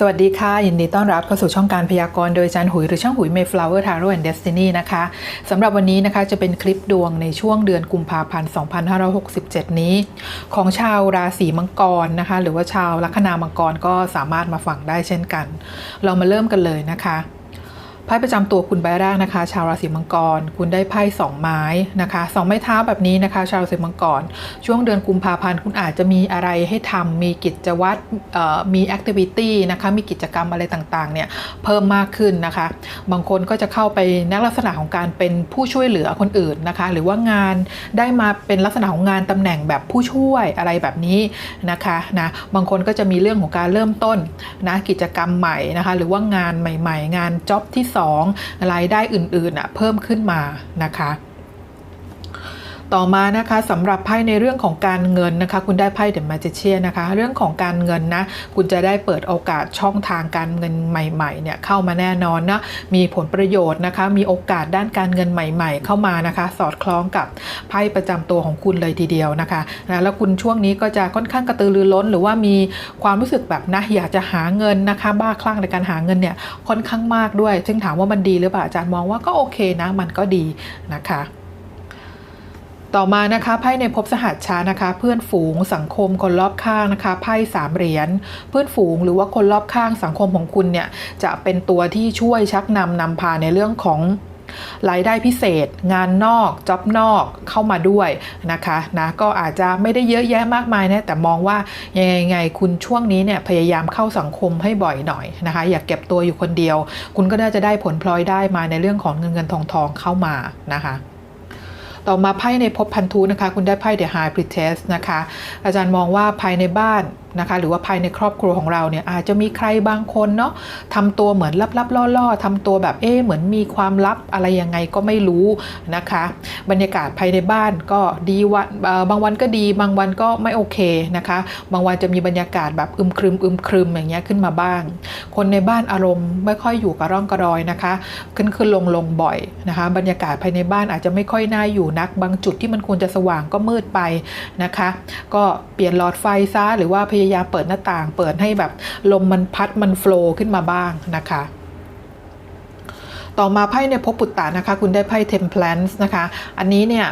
สวัสดีค่ะ ยินดีต้อนรับเข้าสู่ช่องการพยากรณ์โดยอาจารย์หุยหรือช่างหุย Mayflower Tarot and Destiny นะคะสำหรับวันนี้นะคะจะเป็นคลิปดวงในช่วงเดือนกุมภาพันธ์ 2567 นี้ ของชาวราศีมังกรนะคะ หรือว่าชาวลัคนามังกรก็สามารถมาฟังได้เช่นกัน เรามาเริ่มกันเลยนะคะ ไพ่ประจำตัวคุณใบแรกนะคะ ชาวราศีมังกร คุณได้ไพ่สองไม้นะคะสองไม้เท้าแบบนี้นะคะ ชาวราศีมังกร ช่วงเดือนกุมภาพันธ์คุณอาจจะมีอะไรให้ทำมีกิจวัตรมีแอคทิวิตี้นะคะมีกิจกรรมอะไรต่างๆเนี่ยเพิ่มมากขึ้นนะคะ บางคนก็จะเข้าไปในลักษณะของการเป็นผู้ช่วยเหลือคนอื่นนะคะ หรือว่างานได้มาเป็นลักษณะของงานตำแหน่งแบบผู้ช่วยอะไรแบบนี้นะคะนะบางคนก็จะมีเรื่องของการเริ่มต้นนะกิจกรรมใหม่นะคะ หรือว่างานใหม่ ๆ งานจ็อบที่2 รายได้อื่นๆเพิ่มขึ้นมานะคะ ต่อมานะคะสำหรับไพ่ในเรื่องของการเงินนะคะ คุณได้ไพ่เดอะมาจิเชียนะคะ เรื่องของการเงินนะ คุณจะได้เปิดโอกาสช่องทางการเงินใหม่ๆเนี่ยเข้ามาแน่นอนนะมีผลประโยชน์นะคะ มีโอกาสด้านการเงินใหม่ ๆ เข้ามานะคะ สอดคล้องกับไพ่ประจำตัวของคุณเลยทีเดียวนะคะนะแล้วคุณช่วงนี้ก็จะค่อนข้างกระตือรือร้น หรือว่ามีความรู้สึกแบบนะอยากจะหาเงินนะคะ บ้าคลั่งในการหาเงินเนี่ยค่อนข้างมากด้วย ซึ่งถามว่ามันดีหรือเปล่าอาจารย์มองว่าก็โอเคนะ มันก็ดีนะคะ ต่อมานะคะไพ่ในภพสหัสชานะคะ เพื่อนฝูงสังคมคนรอบข้างนะคะไพ่สามเหรียญเพื่อนฝูงหรือว่าคนรอบข้างสังคมของคุณเนี่ยจะเป็นตัวที่ช่วยชักนำนำพาในเรื่องของรายได้พิเศษ งานนอกจ็อบนอกเข้ามาด้วยนะคะนะก็อาจจะไม่ได้เยอะแยะมากมายนะแต่มองว่ายังไงไงคุณช่วงนี้เนี่ยพยายามเข้าสังคมให้บ่อยหน่อยนะคะ อย่าเก็บตัวอยู่คนเดียว คุณก็น่าจะได้ผลพลอยได้มาในเรื่องของเงินเงินทองทองเข้ามานะคะ ต่อมาไพ่ในภพพันธุนะคะ คุณได้ไพ่เดอะไฮพรีเทสนะคะ อาจารย์มองว่าภายในบ้าน นะคะหรือว่าภายในครอบครัวของเราเนี่ยอาจจะมีใครบางคนเนาะทำตัวเหมือนลับๆล่อๆทำตัวแบบเอ๊เหมือนมีความลับอะไรยังไงก็ไม่รู้นะคะ บรรยากาศภายในบ้านก็ดีวันบางวันก็ดี บางวันก็ไม่โอเคนะคะ บางวันจะมีบรรยากาศแบบอึมครึมอึมครึมอย่างเงี้ยขึ้นมาบ้าง คนในบ้านอารมณ์ไม่ค่อยอยู่กับร่องกระรอยนะคะ ขึ้นขึ้นลงลงบ่อยนะคะ บรรยากาศภายในบ้านอาจจะไม่ค่อยน่าอยู่นัก บางจุดที่มันควรจะสว่างก็มืดไปนะคะ ก็เปลี่ยนหลอดไฟซะหรือว่าพยายามเปิดหน้าต่าง เปิดให้แบบลมมันพัดมันโฟล์ขึ้นมาบ้างนะคะต่อมาไพ่ในภพปุตตะนะคะ คุณได้ไพ่เทมเพลนส์นะคะ อันนี้เนี่ย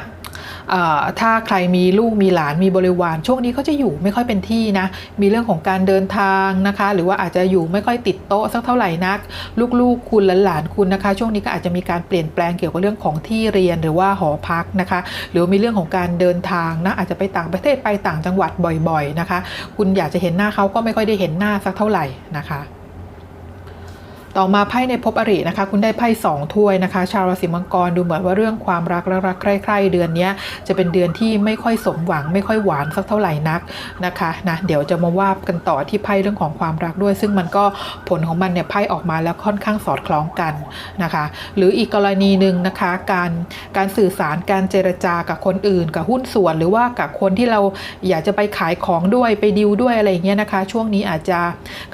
ถ้าใครมีลูกมีหลานมีบริวาร ช่วงนี้เขาจะอยู่ไม่ค่อยเป็นที่นะ มีเรื่องของการเดินทางนะคะ หรือว่าอาจจะอยู่ไม่ค่อยติดโต๊ะสักเท่าไหร่นัก ลูกๆ คุณหลานคุณนะคะ ช่วงนี้ก็อาจจะมีการเปลี่ยนแปลงเกี่ยวกับเรื่องของที่เรียนหรือว่าหอพักนะคะ หรือมีเรื่องของการเดินทางนะอาจจะไปต่างประเทศไปต่างจังหวัดบ่อยๆนะคะ คุณอยากจะเห็นหน้าเขาก็ไม่ค่อยได้เห็นหน้าสักเท่าไหร่นะคะ ต่อมาไพ่ในภพอรินะคะ คุณได้ไพ่สองถ้วยนะคะ ชาวราศีมังกรดูเหมือนว่าเรื่องความรักรักใคร่ๆเดือนนี้จะเป็นเดือนที่ไม่ค่อยสมหวัง ไม่ค่อยหวานสักเท่าไหร่นักนะคะนะเดี๋ยวจะมาว่ากันต่อที่ไพ่เรื่องของความรักด้วย ซึ่งมันก็ผลของมันเนี่ยไพ่ออกมาแล้วค่อนข้างสอดคล้องกันนะคะ หรืออีกกรณีหนึ่งนะคะการการสื่อสารการเจรจากับคนอื่น กับหุ้นส่วน หรือว่ากับคนที่เราอยากจะไปขายของด้วยไปดิวด้วยอะไรอย่างเงี้ยนะคะ ช่วงนี้อาจจะ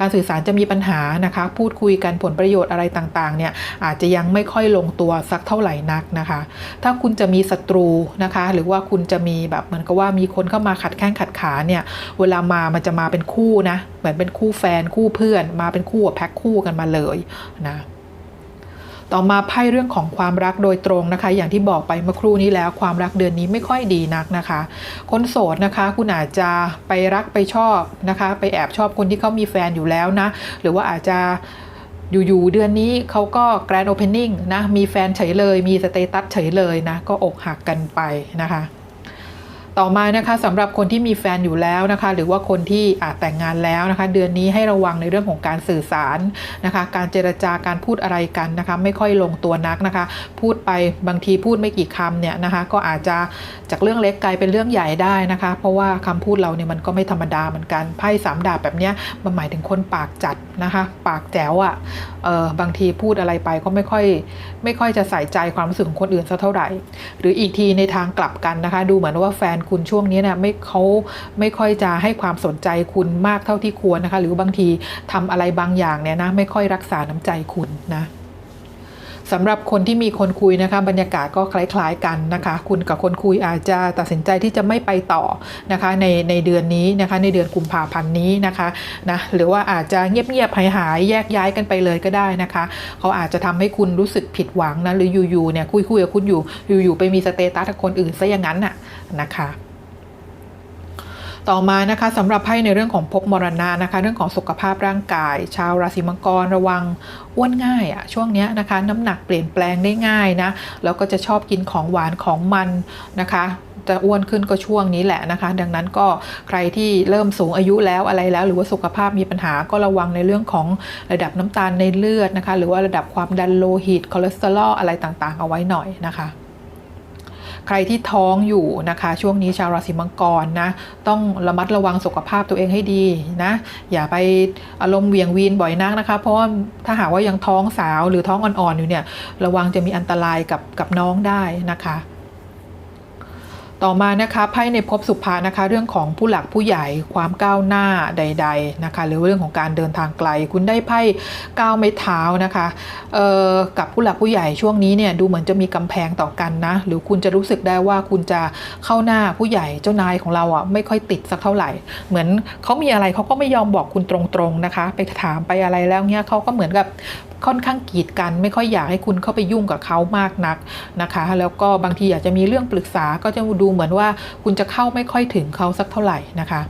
การสื่อสารจะมีปัญหานะคะ พูดคุยกันผลลประโยชน์อะไรต่างๆเนี่ยอาจจะยังไม่ค่อยลงตัวสักเท่าไหร่นักนะคะ ถ้าคุณจะมีศัตรูนะคะ หรือว่าคุณจะมีแบบเหมือนกับว่ามีคนเข้ามาขัดแข้งขัดขาเนี่ยเวลามามันจะมาเป็นคู่นะเหมือนเป็นคู่แฟนคู่เพื่อน มาเป็นคู่แพ็คคู่กันมาเลยนะต่อมาไพ่เรื่องของความรักโดยตรงนะคะ อย่างที่บอกไปเมื่อครู่นี้แล้วความรักเดือนนี้ไม่ค่อยดีนักนะคะ คนโสดนะคะ คุณอาจจะไปรักไปชอบนะคะ ไปแอบชอบคนที่เขามีแฟนอยู่แล้วนะ หรือว่าอาจจะ อยู่ๆเดือนนี้เขาก็แกรนด์โอเพนนิ่งนะมีแฟนเฉยเลย มีสเตตัสเฉยเลยนะ ก็อกหักกันไปนะคะ ต่อมานะคะสำหรับคนที่มีแฟนอยู่แล้วนะคะ หรือว่าคนที่อาจแต่งงานแล้วนะคะ เดือนนี้ให้ระวังในเรื่องของการสื่อสารนะคะ การเจรจาการพูดอะไรกันนะคะ ไม่ค่อยลงตัวนักนะคะ พูดไปบางทีพูดไม่กี่คำเนี่ยนะคะ ก็อาจจะจากเรื่องเล็กกลายเป็นเรื่องใหญ่ได้นะคะ เพราะว่าคำพูดเราเนี่ยมันก็ไม่ธรรมดาเหมือนกันไพ่สามดาบแบบเนี้ยมันหมายถึงคนปากจัดนะคะ ปากแจ๋วอะ่ะเออบางทีพูดอะไรไปก็ไม่ค่อยไม่ค่อยจะใส่ใจความรู้สึกของคนอื่นสักเท่าไหร่ หรืออีกทีในทางกลับกันนะคะ ดูเหมือนว่าแฟนคุณช่วงนี้เนี่ยไม่เขาไม่ค่อยจะให้ความสนใจคุณมากเท่าที่ควรนะคะ หรือบางทีทำอะไรบางอย่างเนี่ยนะไม่ค่อยรักษาน้ำใจคุณนะ สำหรับคนที่มีคนคุยนะคะบรรยากาศก็คล้ายๆกันนะคะ คุณกับคนคุยอาจจะตัดสินใจที่จะไม่ไปต่อนะคะในในเดือนนี้นะคะในเดือนกุมภาพันธ์นี้นะคะนะหรือว่าอาจจะเงียบๆหายหายๆแยกย้ายกันไปเลยก็ได้นะคะเขาอาจจะทำให้คุณรู้สึกผิดหวังนะหรืออยู่ๆเนี่ยคุยคุยๆกับคุณอยู่อยู่ๆไปมีสเตตัสกับคนอื่นซะอย่างนั้นน่ะนะคะ ต่อมานะคะสำหรับไพ่ในเรื่องของภพมรณะนะคะ เรื่องของสุขภาพร่างกาย ชาวราศีมังกรระวังอ้วนง่ายอะช่วงนี้นะคะ น้ำหนักเปลี่ยนแปลงได้ง่ายนะแล้วก็จะชอบกินของหวานของมันนะคะจะอ้วนขึ้นก็ช่วงนี้แหละนะคะ ดังนั้นก็ใครที่เริ่มสูงอายุแล้วอะไรแล้ว หรือว่าสุขภาพมีปัญหาก็ระวังในเรื่องของระดับน้ำตาลในเลือดนะคะ หรือว่าระดับความดันโลหิตคอเลสเตอรอลอะไรต่างๆ เอาไว้หน่อยนะคะ ใครที่ท้องอยู่นะคะ ช่วงนี้ชาวราศีมังกรนะต้องระมัดระวังสุขภาพตัวเองให้ดีนะอย่าไปอารมณ์เวียงวีนบ่อยนักนะคะ เพราะว่าถ้าหากว่ายังท้องสาวหรือท้องอ่อนๆอยู่เนี่ยระวังจะมีอันตรายกับกับน้องได้นะคะ ต่อมานะคะไพ่ในภพสุภานะคะ เรื่องของผู้หลักผู้ใหญ่ความก้าวหน้าใด ๆนะคะ หรือเรื่องของการเดินทางไกล คุณได้ไพ่ก้าวไม้เท้านะคะกับผู้หลักผู้ใหญ่ช่วงนี้เนี่ยดูเหมือนจะมีกำแพงต่อกันนะ หรือคุณจะรู้สึกได้ว่าคุณจะเข้าหน้าผู้ใหญ่เจ้านายของเราอะไม่ค่อยติดสักเท่าไหร่ เหมือนเขามีอะไรเขาก็ไม่ยอมบอกคุณตรงๆนะคะ ไปถามไปอะไรแล้วเนี่ยเขาก็เหมือนกับ ค่อนข้างกีดกันไม่ค่อยอยากให้คุณเข้าไปยุ่งกับเขามากนักนะคะ แล้วก็บางทีอยากจะมีเรื่องปรึกษาก็จะดูเหมือนว่าคุณจะเข้าไม่ค่อยถึงเขาสักเท่าไหร่นะคะ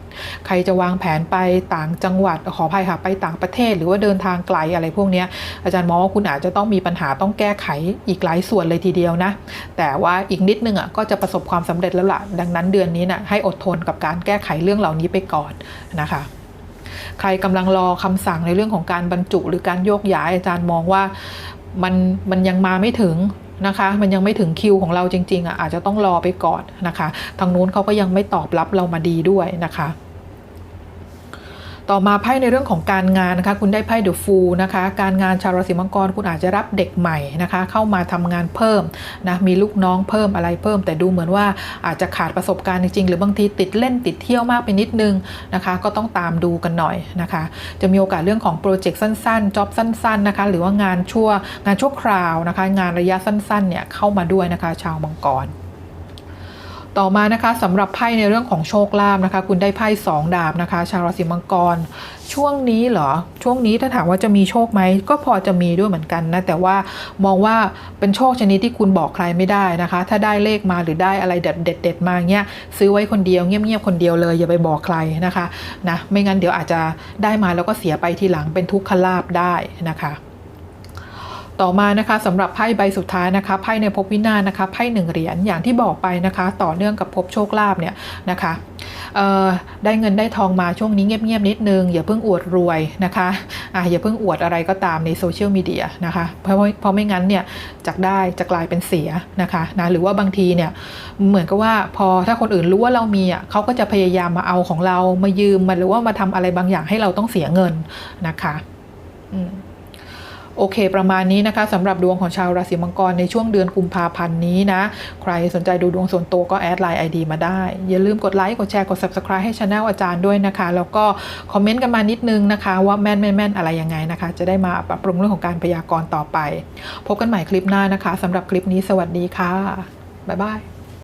ใครจะวางแผนไปต่างจังหวัดขออภัยค่ะไปต่างประเทศ หรือว่าเดินทางไกลอะไรพวกนี้อาจารย์มองว่าคุณอาจจะต้องมีปัญหาต้องแก้ไขอีกหลายส่วนเลยทีเดียวนะ แต่ว่าอีกนิดนึงอะก็จะประสบความสำเร็จแล้วล่ะดังนั้นเดือนนี้นะ่ะให้อดทนกับการแก้ไขเรื่องเหล่านี้ไปก่อนนะคะ ใครกำลังรอคำสั่งในเรื่องของการบรรจุ หรือการโยกย้ายอาจารย์มองว่ามันมันยังมาไม่ถึงนะคะ มันยังไม่ถึงคิวของเราจริงๆอะอาจจะต้องรอไปก่อนนะคะ ทางนู้นเขาก็ยังไม่ตอบรับเรามาดีด้วยนะคะ ต่อมาไพ่ในเรื่องของการงานนะคะ คุณได้ไพ่เดอะฟูนะคะ การงานชาวราศีมังกรคุณอาจจะรับเด็กใหม่นะคะ เข้ามาทำงานเพิ่มนะมีลูกน้องเพิ่มอะไรเพิ่ม แต่ดูเหมือนว่าอาจจะขาดประสบการณ์จริงๆหรือบางทีติดเล่นติดเที่ยวมากไปนิดนึงนะคะ ก็ต้องตามดูกันหน่อยนะคะ จะมีโอกาสเรื่องของโปรเจกต์สั้นๆจ็อบสั้นๆนะคะหรือว่างานชั่วงานชั่วคราวนะคะ งานระยะสั้นๆเนี่ยเข้ามาด้วยนะคะ ชาวมังกร ต่อมานะคะสำหรับไพ่ในเรื่องของโชคลาภนะคะ คุณได้ไพ่สองดาบนะคะ ชาวราศีมังกร ช่วงนี้เหรอช่วงนี้ถ้าถามว่าจะมีโชคไหมก็พอจะมีด้วยเหมือนกันนะแต่ว่ามองว่าเป็นโชคชนิดที่คุณบอกใครไม่ได้นะคะ ถ้าได้เลขมาหรือได้อะไรเด็ดเด็ดๆมาเงี้ยซื้อไว้คนเดียวเงียบๆคนเดียวเลยอย่าไปบอกใครนะคะนะไม่งั้นเดี๋ยวอาจจะได้มาแล้วก็เสียไปทีหลังเป็นทุกขลาภได้นะคะ ต่อมานะคะสำหรับไพ่ใบสุดท้ายนะคะไพ่ในภพวินาศนะคะไพ่หนึ่งเหรียญอย่างที่บอกไปนะคะ ต่อเนื่องกับภพโชคลาภเนี่ยนะคะได้เงินได้ทองมาช่วงนี้เงียบๆนิดนึง อย่าเพิ่งอวดรวยนะคะอะอย่าเพิ่งอวดอะไรก็ตามในโซเชียลมีเดียนะคะเพราะเพราะไม่งั้นเนี่ยจากได้จะกลายเป็นเสียนะคะนะหรือว่าบางทีเนี่ยเหมือนกับว่าพอถ้าคนอื่นรู้ว่าเรามีอะเขาก็จะพยายามมาเอาของเรามายืมมาหรือว่ามาทำอะไรบางอย่างให้เราต้องเสียเงินนะคะ อืม โอเค ประมาณนี้นะคะสำหรับดวงของชาวราศีมังกรในช่วงเดือนกุมภาพันธ์นี้นะ ใครสนใจดูดวงส่วนตัวก็แอดไลน์ ID มาได้ อย่าลืมกดไลค์กดแชร์กด Subscribe ให้ช anel อาจารย์ด้วยนะคะ แล้วก็คอมเมนต์กันมานิดนึงนะคะ ว่าแม่นแม่นแม่นอะไรยังไงนะคะ จะได้มาปรับปรุงเรื่องของการพยากรณ์ต่อไป พบกันใหม่คลิปหน้านะคะสำหรับคลิปนี้สวัสดีค่ะบ๊ายบาย